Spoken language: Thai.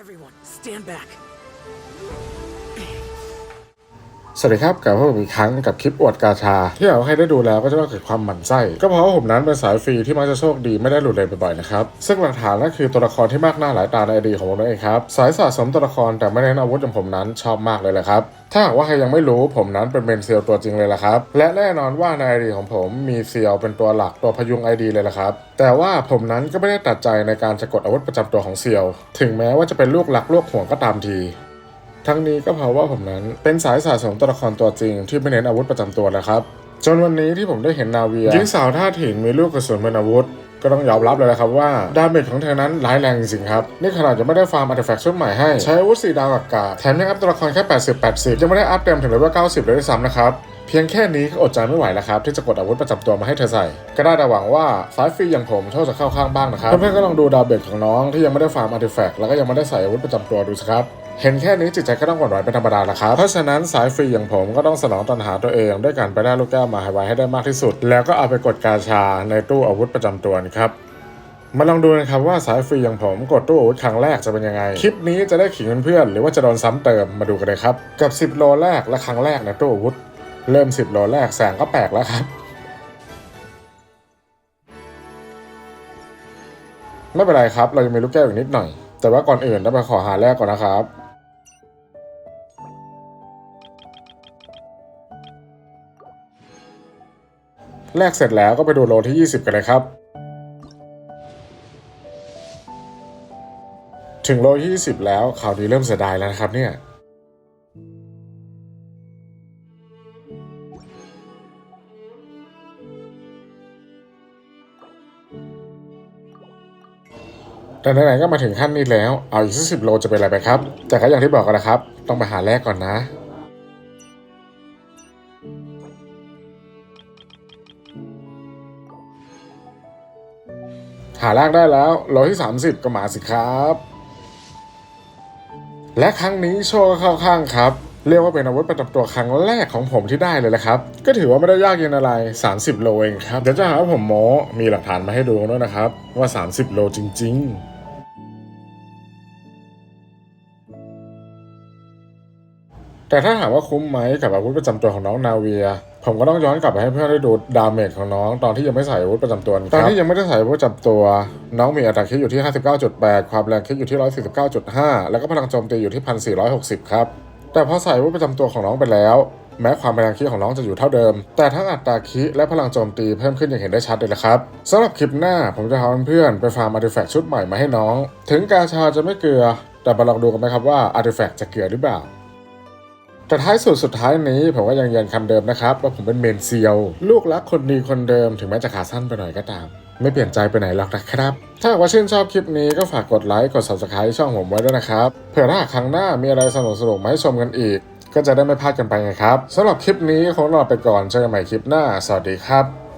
Everyone, stand back. สวัสดีครับกลับมาพบกันอีกครั้งกับคลิปอวดกาชา ที่อยากให้ได้ดูแล้วก็จะว่าเกิดความหมั่นไส้ ก็เพราะว่าผมนั้นเป็นสายฟรีที่มักจะโชคดีไม่ได้หลุดเลยบ่อยๆนะครับ ซึ่งหลักฐานนั่นคือตัวละครที่มากหน้าหลายตาในอดีตของผมนั่นเองครับ สายสะสมตัวละครแต่ไม่ได้เน้นอาวุธอย่างผมนั้นชอบมากเลยแหละครับถ้าหากว่าใครยังไม่รู้ผมนั้นเป็นเมนเซียวตัวจริงเลยละครับ และแน่นอนว่าในไอดีของผมมีเซียวเป็นตัวหลักตัวพยุงไอดีเลยละครับ แต่ว่าผมนั้นก็ไม่ได้ตัดใจในการจะกดอาวุธประจำตัวของเซียว ถึงแม้ว่าจะเป็นลูกหลักลูกห่วงก็ตามที ทั้งนี้ก็เพราะว่าผมนั้นเป็นสายสะสมตัวละครตัวจริงที่ไม่เน้นอาวุธประจำตัวนะครับจนวันนี้ที่ผมได้เห็นนาเวียหญิงสาวท่าถิ่นมีลูกกระสุนเป็นอาวุธ ก็ต้องยอมรับเลยนะครับว่าดาเมจของเธอนั้นร้ายแรงจริงๆครับ นี่ขนาดจะไม่ได้ฟาร์มอาร์ติแฟกต์ชุดใหม่ให้ ใช้อาวุธสีดาวอากาศ แถมยังอัพตัวละครแค่ 80 80 ยังไม่ได้อัพเต็มถึงเลเวล90 เลยด้วยซ้ำนะครับ เพียงแค่นี้ก็อดใจไม่ไหวแล้วครับที่จะกดอาวุธประจำตัวมาให้เธอใส่ ก็ได้แต่หวังว่าสายฟรีอย่างผมโชคจะเข้าข้างบ้างนะครับเพื่อนๆก็ลองดูดาวเบจของน้องที่ยังไม่ได้ฟาร์มอาร์ติแฟกต์แล้วก็ยังไม่ได้ใส่อาวุธประจำตัวดูสิครับเห็นแค่นี้จิตใจก็ต้องหวั่นไหวเป็นธรรมดาละครับ เพราะฉะนั้นสายฟรีอย่างผมก็ต้องสนองตันหาตัวเองด้วยการไปได้ลูกแก้วมาให้ไวให้ได้มากที่สุด แล้วก็เอาไปกดกาชาในตู้อาวุธประจำตัวครับมาลองดูนะครับว่าสายฟรีอย่างผมกดตู้อาวุธครั้งแรกจะเป็นยังไง คลิปนี้จะได้ขิงเพื่อนๆหรือว่าจะโดนซ้ำเติมมาดูกันเลยครับ กับ 10 โลแรกและครั้งแรกในตู้อาวุธ เริ่ม 10 โลแรกแสงก็แปลกแล้วครับ ไม่เป็นไรครับ เรายังมีลูกแก้วอีกนิดหน่อย แต่ว่าก่อนอื่นต้องไปขอหาแรกก่อนนะครับแรกเสร็จแล้วก็ไปดูโลที่ 20 กันเลยครับ ถึงโลที่ 20 แล้วข่าวดีเริ่มเสียดายแล้วนะครับเนี่ย แต่ไหนๆก็มาถึงขั้นนี้แล้ว เอาอีกสักสิบโลจะเป็นอะไรไปครับ แต่ก็อย่างที่บอกกันนะครับ ต้องไปหาแรกก่อนนะหาแรกได้แล้วโลที่ 30 ก็มาสิครับ และครั้งนี้โชว์ก็เข้าข้างครับ เรียกว่าเป็นอาวุธประจำตัวครั้งแรกของผมที่ได้เลยแหละครับ ก็ถือว่าไม่ได้ยากเย็นอะไร 30 โลเองครับ เดี๋ยวจะหาว่าผมโม้มีหลักฐานมาให้ดูด้วยนะครับ ว่า 30 โลจริง ๆ แต่ถ้าถามว่าคุ้มไหมกับอาวุธประจำตัวของน้องนาเวีย ผมก็ต้องย้อนกลับไปให้เพื่อนได้ดูดาเมจของน้อง ตอนที่ยังไม่ใส่อาวุธประจำตัวนี่ครับตอนที่ยังไม่ได้ใส่อาวุธประจำตัว น้องมีอัตราคิดอยู่ที่ 59.8 ความแรงคิดอยู่ที่ 149.5 แล้วก็พลังโจมตีอยู่ที่ 1,460 ครับ แต่พอใส่อาวุธประจำตัวของน้องไปแล้วแม้ความแรงคิดของน้องจะอยู่เท่าเดิม แต่ทั้งอัตราคิและพลังโจมตีเพิ่มขึ้นอย่างเห็นได้ชัดเลยละครับสำหรับคลิปหน้าผมจะพาเพื่อนๆไปฟาร์มอาร์ติแฟกต์ชุดใหม่มาให้น้อง ถึงกาชาจะไม่เกลือ แต่มาลองดูกันไหมครับว่าอาร์ติแฟกต์จะเกลือหรือเปล่า แต่ท้ายสุดสุดท้ายนี้ผมก็ยังยืนคำเดิมนะครับ ว่าผมเป็นเมนเซียว ลูกรักคนดีคนเดิมถึงแม้จะขาสั้นไปหน่อยก็ตาม ไม่เปลี่ยนใจไปไหนหรอกนะครับ ถ้าหากว่าชื่นชอบคลิปนี้ก็ฝากกดไลค์กด subscribe ช่องผมไว้ด้วยนะครับเผื่อถ้าครั้งหน้ามีอะไรสนุกสนุกมาให้ชมกันอีก ก็จะได้ไม่พลาดกันไปไงครับสำหรับคลิปนี้คงลาไปก่อนเจอกันใหม่คลิปหน้า สวัสดีครับ